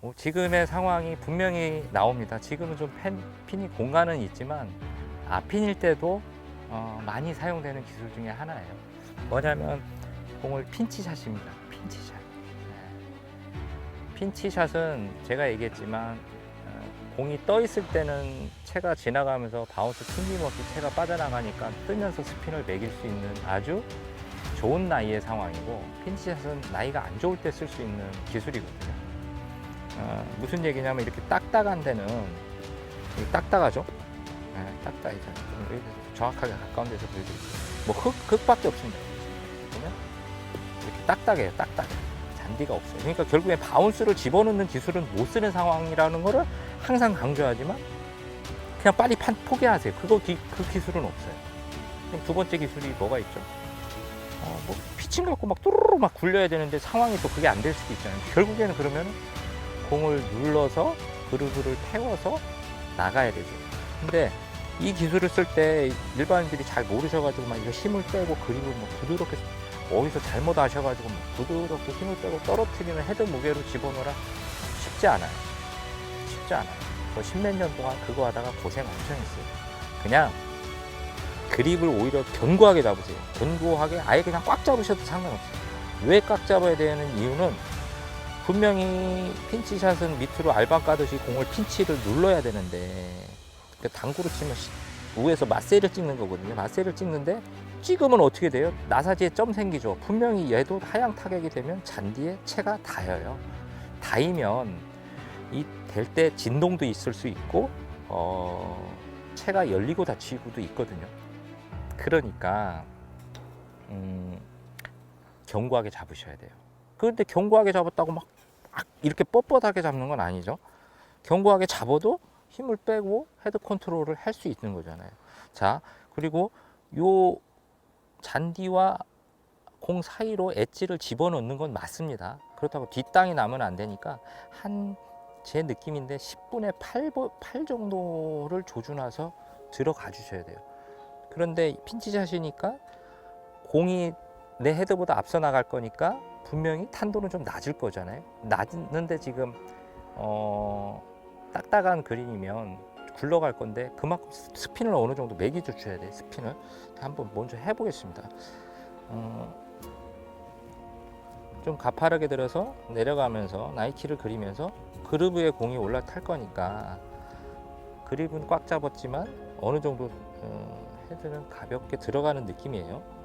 뭐 지금의 상황이 분명히 나옵니다. 지금은 좀 펜, 핀이 공간은 있지만 앞핀일 때도 어, 많이 사용되는 기술 중에 하나예요. 뭐냐면 공을 핀치샷입니다. 핀치샷. 네. 핀치샷은 제가 얘기했지만 어, 공이 떠 있을 때는 채가 지나가면서 바운스 튕김없이 채가 빠져나가니까 뜨면서 스핀을 매길 수 있는 아주 좋은 나이의 상황이고 핀치샷은 나이가 안 좋을 때 쓸 수 있는 기술이거든요. 어, 무슨 얘기냐면 이렇게 딱딱한 데는 딱딱하죠? 네. 좀 여기 정확하게 가까운 데서 보여드릴게요. 뭐 흙, 흙밖에 없습니다. 보면 이렇게 딱딱해요. 딱딱해. 잔디가 없어요. 그러니까 결국에 바운스를 집어넣는 기술은 못 쓰는 상황이라는 거를 항상 강조하지만 그냥 빨리 판, 포기하세요. 그거 기, 그 기술은 없어요. 그럼 두 번째 기술이 뭐가 있죠? 어, 뭐 피칭 갖고 막 뚜루루 막 굴려야 되는데 상황이 또 그게 안 될 수도 있잖아요. 결국에는 그러면 공을 눌러서 그루브를 태워서 나가야 되죠. 근데 이 기술을 쓸 때 일반인들이 잘 모르셔가지고 막 이거 힘을 빼고 그립을 뭐 부드럽게 어디서 잘못 하셔가지고 막 부드럽게 힘을 빼고 떨어뜨리는 헤드 무게로 집어넣으라 쉽지 않아요. 쉽지 않아요. 저 십몇 년 동안 그거 하다가 고생 엄청 했어요. 그냥 그립을 오히려 견고하게 잡으세요. 견고하게 아예 그냥 꽉 잡으셔도 상관없어요. 왜 꽉 잡아야 되는 이유는 분명히 핀치샷은 밑으로 알바 까듯이 공을 핀치를 눌러야 되는데 그 당구로 치면 시- 위에서 마세를 찍는 거거든요. 마세를 찍는데 찍으면 어떻게 돼요? 나사지에 점 생기죠. 분명히 얘도 하향 타격이 되면 잔디에 채가 닿여요. 닿으면 이 될 때 진동도 있을 수 있고 어, 채가 열리고 닫히고도 있거든요. 그러니까 음, 견고하게 잡으셔야 돼요. 그런데 견고하게 잡았다고 막, 막 이렇게 뻣뻣하게 잡는 건 아니죠. 견고하게 잡아도 힘을 빼고 헤드 컨트롤을 할 수 있는 거잖아요. 자, 그리고 요 잔디와 공 사이로 엣지를 집어넣는 건 맞습니다. 그렇다고 뒷땅이 나면 안 되니까 한 제 느낌인데 10분의 8, 8 정도를 조준해서 들어가 주셔야 돼요. 그런데 핀치 샷이니까 공이 내 헤드보다 앞서 나갈 거니까 분명히 탄도는 좀 낮을 거잖아요. 낮는데 지금 어, 딱딱한 그린이면 굴러갈 건데 그만큼 스- 스핀을 어느 정도 매기줘 줘야 돼. 스핀을 한번 먼저 해보겠습니다. 어, 좀 가파르게 들어서 내려가면서 나이키를 그리면서 그루브에 공이 올라탈 거니까 그립은 꽉 잡았지만 어느 정도 어, 헤드는 가볍게 들어가는 느낌이에요.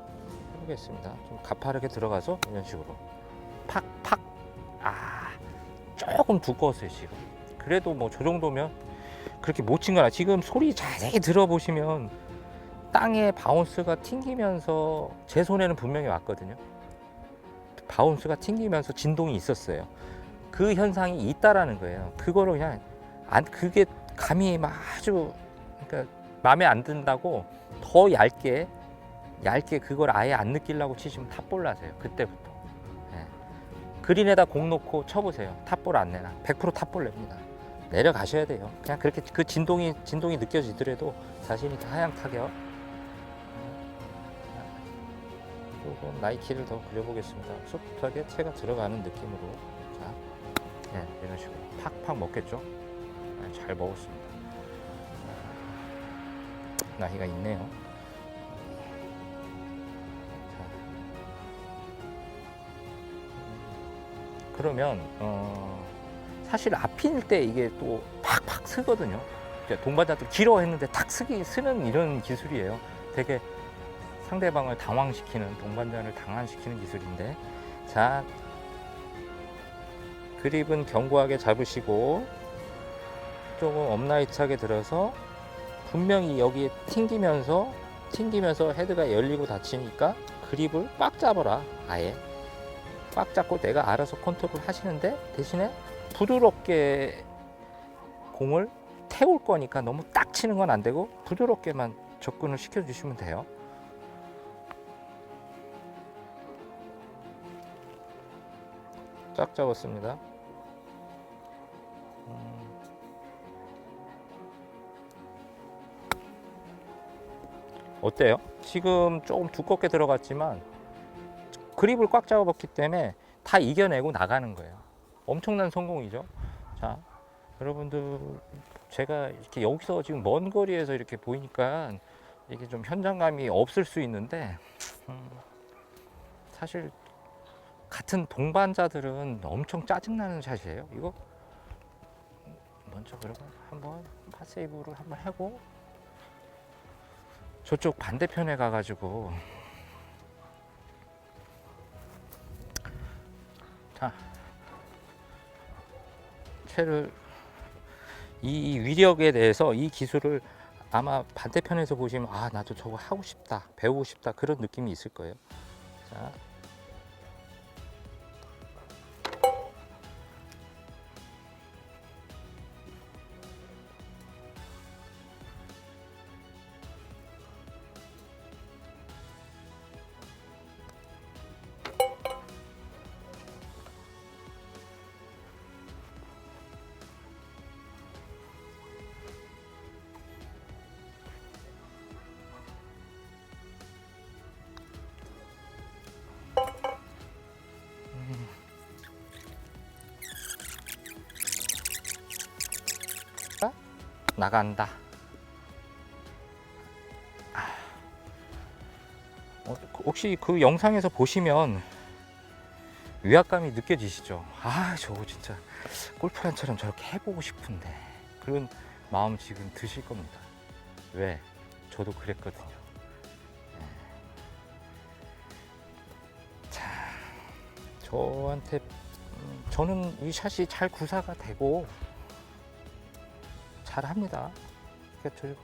해보겠습니다. 좀 가파르게 들어가서 이런 식으로 팍팍 아 조금 두꺼웠어요 지금. 그래도 뭐 저 정도면 그렇게 못 친 거라 지금 소리 자세히 들어보시면 땅에 바운스가 튕기면서 제 손에는 분명히 왔거든요. 바운스가 튕기면서 진동이 있었어요. 그 현상이 있다라는 거예요. 그거를 그냥 안 그게 감이 막 아주 그러니까 마음에 안 든다고 더 얇게 얇게 그걸 아예 안 느끼려고 치시면 탑볼 나세요. 그때부터. 예. 그린에다 공 놓고 쳐보세요. 탑볼 안 내나. 100% 탑볼 냅니다. 내려가셔야 돼요. 그냥 그렇게 그 진동이 진동이 느껴지더라도 자신 있게 하향 타격. 조금 나이키를 더 그려보겠습니다. 소프트하게 채가 들어가는 느낌으로. 자, 네, 이런 식으로 팍팍 먹겠죠. 네, 잘 먹었습니다. 나이가 있네요. 그러면 어, 사실 앞핀일 때 이게 또 팍팍 쓰거든요. 동반자들 길어 했는데 탁 쓰기 쓰는 이런 기술이에요. 되게 상대방을 당황시키는 동반자를 당황시키는 기술인데 자 그립은 견고하게 잡으시고 조금 업라이트하게 들어서 분명히 여기에 튕기면서 튕기면서 헤드가 열리고 닫히니까 그립을 꽉 잡아라 아예 꽉 잡고 내가 알아서 컨트롤 하시는데 대신에 부드럽게 공을 태울 거니까 너무 딱 치는 건 안 되고 부드럽게만 접근을 시켜 주시면 돼요. 쫙 잡았습니다. 음. 어때요? 지금 조금 두껍게 들어갔지만 그립을 꽉 잡아봤기 때문에 다 이겨내고 나가는 거예요. 엄청난 성공이죠. 자, 여러분들 제가 이렇게 여기서 지금 먼 거리에서 이렇게 보이니까 이게 좀 현장감이 없을 수 있는데 음, 사실 같은 동반자들은 엄청 짜증나는 샷이에요. 이거 먼저 그러면 한번 파세이브를 한번 하고 저쪽 반대편에 가가지고 자 채를 이 위력에 대해서 이 기술을 아마 반대편에서 보시면 아 나도 저거 하고 싶다 배우고 싶다 그런 느낌이 있을 거예요. 자 나간다. 아. 어, 혹시 그 영상에서 보시면 위압감이 느껴지시죠? 아, 저거 진짜 골프란처럼 저렇게 해보고 싶은데 그런 마음 지금 드실 겁니다. 왜? 저도 그랬거든요. 네. 자, 저한테 음, 저는 이 샷이 잘 구사가 되고 잘합니다. 개틀.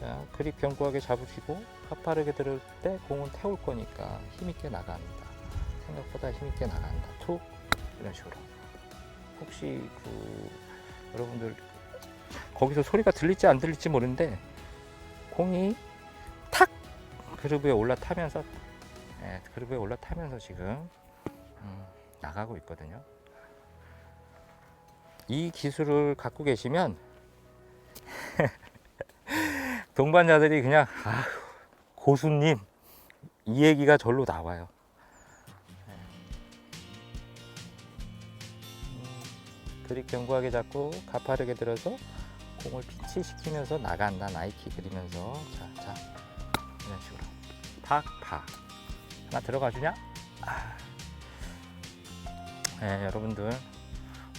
자, 그립 견고하게 잡으시고 가파르게 들을 때 공은 태울 거니까 힘있게 나갑니다. 생각보다 힘있게 나간다. 툭 이런 식으로. 혹시 그 여러분들 거기서 소리가 들릴지 안 들릴지 모르는데 공이 탁 그룹 위에 올라타면서 예, 그룹 위에 올라타면서 지금 음, 나가고 있거든요. 이 기술을 갖고 계시면 동반자들이 그냥 아 고수님 이 얘기가 절로 나와요. 음, 그립 견고하게 잡고 가파르게 들어서 공을 피치 시키면서 나간다 나이키 그리면서 자, 자 이런 식으로 팍팍 하나 들어가 주냐? 아. 네, 여러분들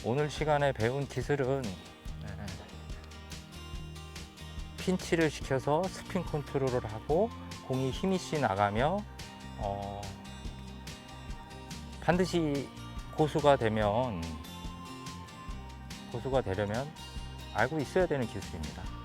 오늘 시간에 배운 기술은 네, 핀치를 시켜서 스핀 컨트롤을 하고 공이 힘이 씨 나가며 어, 반드시 고수가 되면 고수가 되려면 알고 있어야 되는 기술입니다.